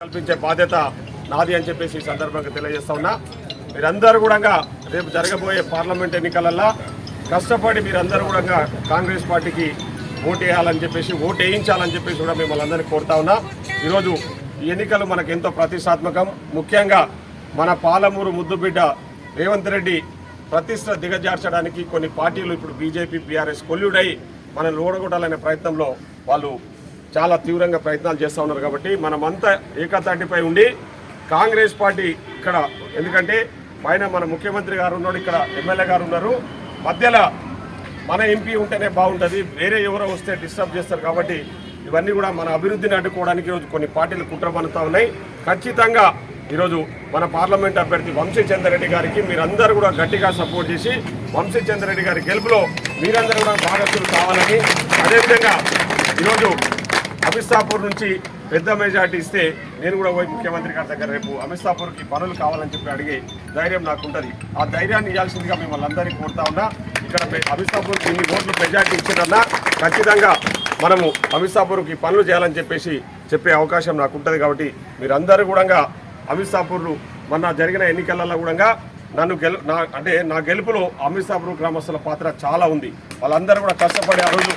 కల్పించే బాధ్యత నాది అని చెప్పేసి ఈ సందర్భంగా తెలియజేస్తా ఉన్నా. మీరందరూ కూడా రేపు జరగబోయే పార్లమెంట్ ఎన్నికలల్లో కష్టపడి మీరందరూ కూడా కాంగ్రెస్ పార్టీకి ఓటు వేయాలని చెప్పేసి ఓటు వేయించాలని చెప్పేసి కూడా మిమ్మల్ని అందరినీ కోరుతా ఉన్నా. ఈరోజు ఈ ఎన్నికలు మనకు ఎంతో ప్రతిష్టాత్మకం ముఖ్యంగా మన పాలమూరు ముద్దుబిడ్డ రేవంత్ రెడ్డి ప్రతిష్ట దిగజార్చడానికి కొన్ని పార్టీలు ఇప్పుడు బీజేపీ బీఆర్ఎస్ కొల్లుడై మనల్ని ఓడగొట్టాలనే ప్రయత్నంలో వాళ్ళు చాలా తీవ్రంగా ప్రయత్నాలు చేస్తూ ఉన్నారు కాబట్టి మనమంతా ఏకతాటిపై ఉండి కాంగ్రెస్ పార్టీ ఇక్కడ ఎందుకంటే పైన మన ముఖ్యమంత్రి గారు ఉన్నాడు ఇక్కడ ఎమ్మెల్యే గారు ఉన్నారు. మధ్యలో మన ఎంపీ ఉంటేనే బాగుంటుంది వేరే ఎవరో వస్తే డిస్టర్బ్ చేస్తారు కాబట్టి ఇవన్నీ కూడా మన అభివృద్ధిని అడ్డుకోవడానికి ఈరోజు కొన్ని పార్టీలు కుట్ర పన్నుతా ఉన్నాయి. ఖచ్చితంగా ఈరోజు మన పార్లమెంట్ అభ్యర్థి వంశీ చంద్రరెడ్డి గారికి మీరందరూ కూడా గట్టిగా సపోర్ట్ చేసి వంశీ చంద్రరెడ్డి గారి గెలుపులో మీరందరూ కూడా భాగస్వాములు కావాలని అదేవిధంగా ఈరోజు అమిత్సాపూర్ నుంచి పెద్ద మెజార్టీ ఇస్తే నేను కూడా పోయి ముఖ్యమంత్రి గారి దగ్గర రేపు అమిత్సాపూర్కి పనులు కావాలని చెప్పి అడిగే ధైర్యం నాకు ఉంటుంది. ఆ ధైర్యాన్ని ఇవ్వాల్సిందిగా మిమ్మల్ని అందరికీ కోరుతా ఉన్నా ఇక్కడ మె- ఇన్ని ఓట్లు మెజార్టీ ఇచ్చిందన్నా ఖచ్చితంగా మనము అమిత్సాపూర్కి పనులు చేయాలని చెప్పేసి చెప్పే అవకాశం నాకు ఉంటుంది కాబట్టి మీరందరూ కూడా అమిత్సాపూర్లు మొన్న జరిగిన ఎన్నికలలో కూడా నన్ను గెలు నా అంటే నా గెలుపులో అమిత్సాపూర్ గ్రామస్తుల పాత్ర చాలా ఉంది. వాళ్ళందరూ కూడా కష్టపడి ఆ రోజు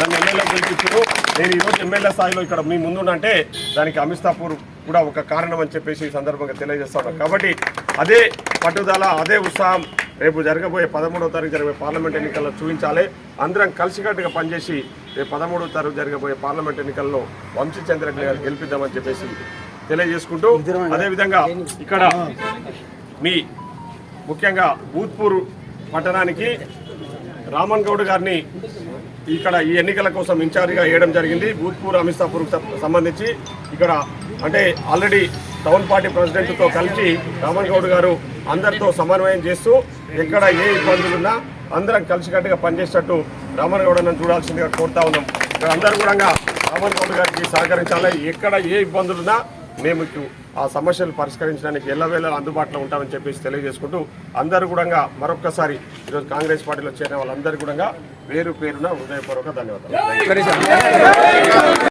నన్ను ఎమ్మెల్యే గెలిపించారు నేను ఈరోజు ఎమ్మెల్యే స్థాయిలో ఇక్కడ మీ ముందుంటే దానికి అమిత్సాపూర్ కూడా ఒక కారణం అని చెప్పేసి ఈ సందర్భంగా తెలియజేస్తాను. కాబట్టి అదే పట్టుదల అదే ఉత్సాహం రేపు జరగబోయే పదమూడవ తారీఖు జరగబోయే పార్లమెంట్ ఎన్నికల్లో చూపించాలి. అందరం కలిసికట్టుగా పనిచేసి రేపు పదమూడవ తారీఖు జరగబోయే పార్లమెంట్ ఎన్నికల్లో వంశీ చంద్రరెడ్డి గారు గెలిపిద్దామని చెప్పేసి తెలియజేసుకుంటూ అదేవిధంగా ఇక్కడ మీ ముఖ్యంగా భూత్పూర్ పట్టణానికి రామన్ గౌడ్ గారిని ఇక్కడ ఈ ఎన్నికల కోసం ఇన్ఛార్జిగా వేయడం జరిగింది. భూత్పూర్ అమిత్సాపూర్ సంబంధించి ఇక్కడ అంటే ఆల్రెడీ టౌన్ పార్టీ ప్రెసిడెంట్తో కలిసి రామన్ గౌడ్ గారు అందరితో సమన్వయం చేస్తూ ఎక్కడ ఏ ఇబ్బందులున్నా అందరం కలిసికట్టుగా పనిచేసేటట్టు రామన్ గౌడ్ అన్న చూడాల్సిందిగా కోరుతా ఉన్నాం. ఇక్కడ అందరూ కూడా రామన్ గౌడ్ గారికి సహకరించాలి. ఎక్కడ ఏ ఇబ్బందులున్నా మేము ఆ సమస్యలు పరిష్కరించడానికి ఎల్లవేళ అందుబాటులో ఉంటామని చెప్పేసి తెలియజేసుకుంటూ అందరూ కూడా మరొక్కసారి ఈరోజు కాంగ్రెస్ పార్టీలో చేరిన వాళ్ళందరూ కూడా పేరు పేరున హృదయపూర్వక ధన్యవాదాలు.